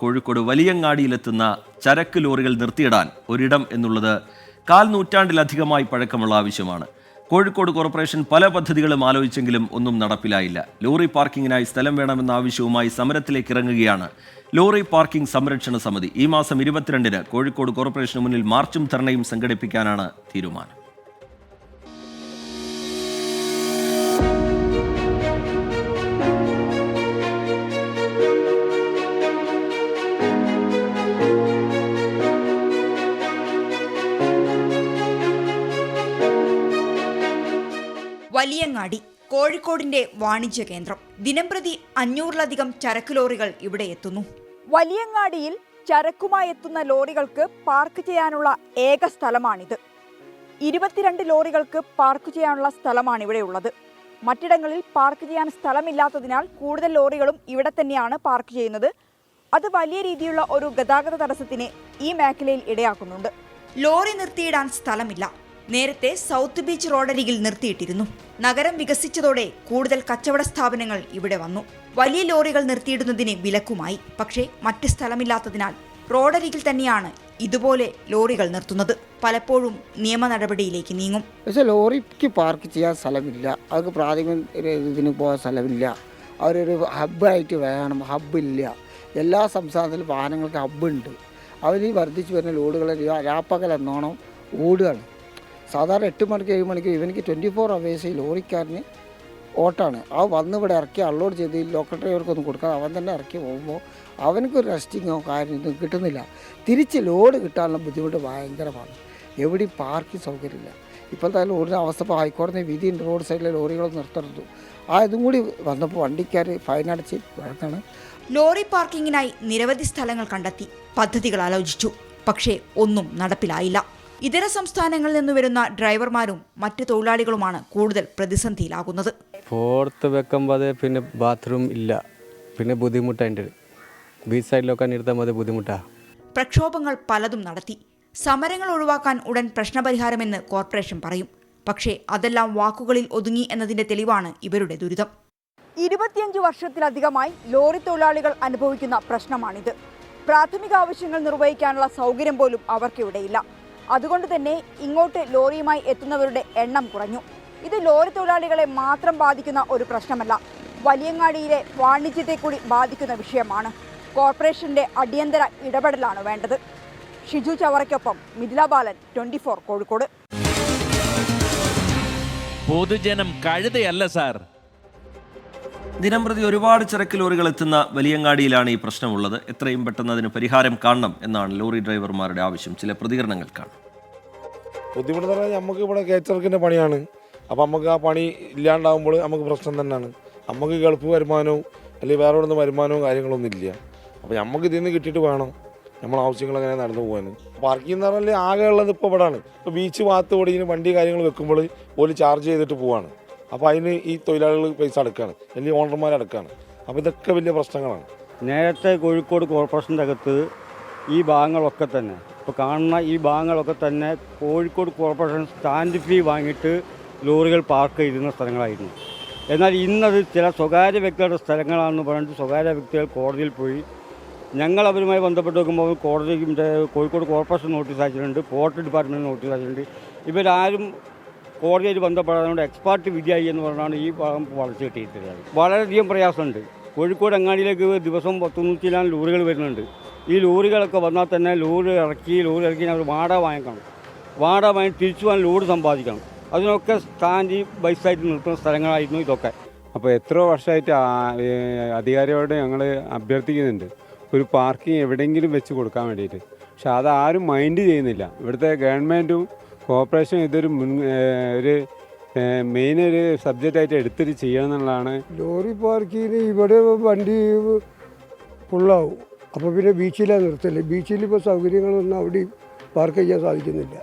കോഴിക്കോട് വലിയങ്ങാടിയിലെത്തുന്ന ചരക്ക് ലോറികൾ നിർത്തിയിടാൻ ഒരിടം എന്നുള്ളത് കാൽ നൂറ്റാണ്ടിലധികമായി പഴക്കമുള്ള ആവശ്യമാണ്. കോഴിക്കോട് കോർപ്പറേഷൻ പല പദ്ധതികളും ആലോചിച്ചെങ്കിലും ഒന്നും നടപ്പിലായില്ല. ലോറി പാർക്കിങ്ങിനായി സ്ഥലം വേണമെന്ന ആവശ്യവുമായി സമരത്തിലേക്ക് ഇറങ്ങുകയാണ് ലോറി പാർക്കിംഗ് സംരക്ഷണ സമിതി. ഈ മാസം ഇരുപത്തിരണ്ടിന് കോഴിക്കോട് കോർപ്പറേഷന് മുന്നിൽ മാർച്ചും ധർണയും സംഘടിപ്പിക്കാനാണ് തീരുമാനം. വലിയങ്ങാടി കോഴിക്കോടിന്റെ വാണിജ്യ കേന്ദ്രം. ദിനംപ്രതി അഞ്ഞൂറിലധികം ചരക്ക് ലോറികൾ ഇവിടെ എത്തുന്നു. വലിയങ്ങാടിയിൽ ചരക്കുമായി എത്തുന്ന ലോറികൾക്ക് പാർക്ക് ചെയ്യാനുള്ള ഏക സ്ഥലമാണിത്. ഇരുപത്തിരണ്ട് ലോറികൾക്ക് പാർക്ക് ചെയ്യാനുള്ള സ്ഥലമാണ് ഇവിടെ ഉള്ളത്. മറ്റിടങ്ങളിൽ പാർക്ക് ചെയ്യാൻ സ്ഥലമില്ലാത്തതിനാൽ കൂടുതൽ ലോറികളും ഇവിടെ തന്നെയാണ് പാർക്ക് ചെയ്യുന്നത്. അത് വലിയ രീതിയിലുള്ള ഒരു ഗതാഗത തടസ്സത്തിന് ഈ മേഖലയിൽ ഇടയാക്കുന്നുണ്ട്. ലോറി നിർത്തിയിടാൻ സ്ഥലമില്ല. നേരത്തെ സൗത്ത് ബീച്ച് റോഡരികിൽ നിർത്തിയിട്ടിരുന്നു. നഗരം വികസിച്ചതോടെ കൂടുതൽ കച്ചവട സ്ഥാപനങ്ങൾ ഇവിടെ വന്നു. വലിയ ലോറികൾ നിർത്തിയിടുന്നതിന് വിലക്കുമായി. പക്ഷേ മറ്റ് സ്ഥലമില്ലാത്തതിനാൽ റോഡരികിൽ തന്നെയാണ് ഇതുപോലെ ലോറികൾ നിർത്തുന്നത്. പലപ്പോഴും നിയമ നടപടിയിലേക്ക് നീങ്ങും. പക്ഷേ ലോറിക്ക് പാർക്ക് ചെയ്യാൻ സ്ഥലമില്ല. അവർക്ക് പ്രാഥമിക ഇതിന് പോകാൻ സ്ഥലമില്ല. അവരൊരു ഹബ്ബായിട്ട് വേണം. ഹബ്ബില്ല എല്ലാ സംസ്ഥാനത്തിലും വാഹനങ്ങൾക്ക് ഹബ്ബുണ്ട്. അവർ വർദ്ധിച്ചു വരുന്ന ലോഡുകൾ രാപ്പകൽ എന്നോണം ഓടുകയാണ്. സാധാരണ എട്ട് മണിക്ക് ഏഴ് മണിക്ക് ഇവനിക്ക് ട്വന്റി ഫോർ അവേഴ്സ് ഈ ലോറിക്കാരന് ഓട്ടാണ്. ആ വന്ന് ഇവിടെ ഇറക്കി അൺലോഡ് ചെയ്ത് ഈ ലോക്കൽ ഡ്രൈവർക്കൊന്നും കൊടുക്കാതെ അവൻ തന്നെ ഇറക്കി പോകുമ്പോൾ അവനക്കൊരു റെസ്റ്റിങ്ങോ കാര്യമൊന്നും കിട്ടുന്നില്ല. തിരിച്ച് ലോഡ് കിട്ടാനുള്ള ബുദ്ധിമുട്ട് ഭയങ്കരമാണ്. എവിടെയും പാർക്കിംഗ് സൗകര്യമില്ല. ഇപ്പോഴത്തെ ലോറിന്റെ അവസ്ഥ ഇപ്പോൾ ഹൈക്കോടതി വിധിയുണ്ട് റോഡ് സൈഡിലെ ലോറികളൊന്നും നിർത്തരുത്. ആ ഇതും കൂടി വന്നപ്പോൾ വണ്ടിക്കാർ ഫൈൻ അടച്ച് വഴക്കാണ് ലോറി പാർക്കിങ്ങിനായി നിരവധി സ്ഥലങ്ങൾ കണ്ടെത്തി. പദ്ധതികൾ ആലോചിച്ചു. പക്ഷേ ഒന്നും നടപ്പിലായില്ല. ഇതര സംസ്ഥാനങ്ങളിൽ നിന്ന് വരുന്ന ഡ്രൈവർമാരും മറ്റ് തൊഴിലാളികളുമാണ് കൂടുതൽ പ്രതിസന്ധിയിലാകുന്നത്. ഫോർത്ത് വെക്കുമ്പോൾ പിന്നെ ബാത്റൂം ഇല്ല. പിന്നെ ബുദ്ധിമുട്ടുണ്ട് ബീച്ച് സൈഡിലൊക്കെ നിർത്താൻ മതി ബുദ്ധിമുട്ടാണ് പ്രക്ഷോഭങ്ങൾ പലതും നടത്തി. സമരങ്ങൾ ഒഴിവാക്കാൻ ഉടൻ പ്രശ്നപരിഹാരമെന്ന് കോർപ്പറേഷൻ പറയും. പക്ഷേ അതെല്ലാം വാക്കുകളിൽ ഒതുങ്ങി എന്നതിന്റെ തെളിവാണ് ഇവരുടെ ദുരിതം. ഇരുപത്തിയഞ്ച് വർഷത്തിലധികമായി ലോറി തൊഴിലാളികൾ അനുഭവിക്കുന്ന പ്രശ്നമാണിത്. പ്രാഥമിക ആവശ്യങ്ങൾ നിർവഹിക്കാനുള്ള സൗകര്യം പോലും അവർക്കിവിടെയില്ല. അതുകൊണ്ട് തന്നെ ഇങ്ങോട്ട് ലോറിയുമായി എത്തുന്നവരുടെ എണ്ണം കുറഞ്ഞു. ഇത് ലോറി തൊഴിലാളികളെ മാത്രം ബാധിക്കുന്ന ഒരു പ്രശ്നമല്ല. വലിയങ്ങാടിയിലെ വാണിജ്യത്തെ കൂടി ബാധിക്കുന്ന വിഷയമാണ്. കോർപ്പറേഷന്റെ അടിയന്തര ഇടപെടലാണ് വേണ്ടത്. ഷിജു ചവറയ്ക്കൊപ്പം മിഥില ബാലൻ ട്വന്റി ഫോർ കോഴിക്കോട്. പൊതുജനം കഴുതയല്ല സാർ. ദിനംപ്രതി ഒരുപാട് ചരക്ക് ലോറികൾ എത്തുന്ന വലിയങ്ങാടിയിലാണ് ഈ പ്രശ്നമുള്ളത്. എത്രയും പെട്ടെന്ന് അതിന് പരിഹാരം കാണണം എന്നാണ് ലോറി ഡ്രൈവർമാരുടെ ആവശ്യം. ചില പ്രതികരണങ്ങൾ കാണാം. ബുദ്ധിമുട്ട് പറഞ്ഞാൽ നമുക്ക് ഇവിടെ കേച്ചർക്കിന്റെ പണിയാണ്. അപ്പോൾ നമുക്ക് ആ പണി ഇല്ലാണ്ടാവുമ്പോൾ നമുക്ക് പ്രശ്നം തന്നെയാണ്. നമുക്ക് ഗൾഫ് വരുമാനവും അല്ലെങ്കിൽ വേറെ ഇവിടുന്ന് വരുമാനവും കാര്യങ്ങളൊന്നും ഇല്ല. അപ്പോൾ നമുക്ക് ഇതിൽ നിന്ന് കിട്ടിയിട്ട് വേണം നമ്മൾ ആവശ്യങ്ങൾ അങ്ങനെ നടന്നു പോകാൻ. പാർക്കിംഗ് എന്ന് പറഞ്ഞാൽ ആകെ ഉള്ളത് ഇപ്പോൾ ഇവിടെയാണ് ഇപ്പോൾ ബീച്ച് ഭാഗത്ത് ഇതിന് വണ്ടി കാര്യങ്ങൾ വെക്കുമ്പോൾ പോലും ചാർജ് ചെയ്തിട്ട് പോവാണ്. അപ്പോൾ അതിന് ഈ തൊഴിലാളികൾ പൈസ അടക്കാണ്. അല്ലെങ്കിൽ ഓണർമാർ അടക്കുകയാണ് അപ്പോൾ ഇതൊക്കെ വലിയ പ്രശ്നങ്ങളാണ്. നേരത്തെ കോഴിക്കോട് കോർപ്പറേഷന്റെ അകത്ത് ഈ ഭാഗങ്ങളൊക്കെ തന്നെ ഇപ്പോൾ കാണുന്ന ഈ ഭാഗങ്ങളൊക്കെ തന്നെ കോഴിക്കോട് കോർപ്പറേഷൻ സ്റ്റാൻഡ് ഫീ വാങ്ങിയിട്ട് ലോറികൾ പാർക്ക് ചെയ്തിരുന്ന സ്ഥലങ്ങളായിരുന്നു. എന്നാൽ ഇന്നത് ചില സ്വകാര്യ വ്യക്തികളുടെ സ്ഥലങ്ങളാണെന്ന് പറഞ്ഞിട്ട് സ്വകാര്യ വ്യക്തികൾ കോടതിയിൽ പോയി. ഞങ്ങൾ അവരുമായി ബന്ധപ്പെട്ട് നോക്കുമ്പോൾ കോടതി കോഴിക്കോട് കോർപ്പറേഷൻ നോട്ടീസ് അയച്ചിട്ടുണ്ട് പോർട്ട് ഡിപ്പാർട്ട്മെന്റ് നോട്ടീസ് അയച്ചിട്ടുണ്ട്. ഇവരാരും കോടതിയായിട്ട് ബന്ധപ്പെടാതെ എക്സ്പാർട്ട് വിദ്യായി എന്ന് പറഞ്ഞാണ് ഈ ഭാഗം വളർച്ച കിട്ടിയിട്ടുള്ളത് വളരെയധികം പ്രയാസമുണ്ട്. കോഴിക്കോട് അങ്ങാടിയിലേക്ക് ദിവസം തൊണ്ണൂറ്റിനാല് ലോറികൾ വരുന്നുണ്ട്. ഈ ലോറികളൊക്കെ വന്നാൽ തന്നെ ലോറി ഇറക്കി ലോറി ഇറക്കി അവർ വാടക വാങ്ങിക്കണം. വാടക വാങ്ങി തിരിച്ചു പോകാൻ ലോഡ് സമ്പാദിക്കണം. അതിനൊക്കെ സ്റ്റാൻഡ് ബൈസായിട്ട് നിർത്തുന്ന സ്ഥലങ്ങളായിരുന്നു ഇതൊക്കെ. അപ്പോൾ എത്ര വർഷമായിട്ട് അധികാരിയോട് ഞങ്ങൾ അഭ്യർത്ഥിക്കുന്നുണ്ട്. ഒരു പാർക്കിംഗ് എവിടെയെങ്കിലും വെച്ച് കൊടുക്കാൻ വേണ്ടിയിട്ട്. പക്ഷെ അത് ആരും മൈൻഡ് ചെയ്യുന്നില്ല. ഇവിടുത്തെ ഗവൺമെന്റും കോർപ്പറേഷനും ഇതൊരു മുൻ ഒരു മെയിൻ ഒരു സബ്ജക്റ്റ് ആയിട്ട് എടുത്തിട്ട് ചെയ്യണം എന്നുള്ളതാണ്. ലോറി പാർക്കിങ്ങിന് ഇവിടെ വണ്ടി ഫുള്ളാവും അപ്പോൾ പിന്നെ ബീച്ചിലാണ് നിർത്തൽ. ബീച്ചിൽ ഇപ്പോൾ സൗകര്യങ്ങളൊന്നും അവിടെ പാർക്ക് ചെയ്യാൻ സാധിക്കുന്നില്ല.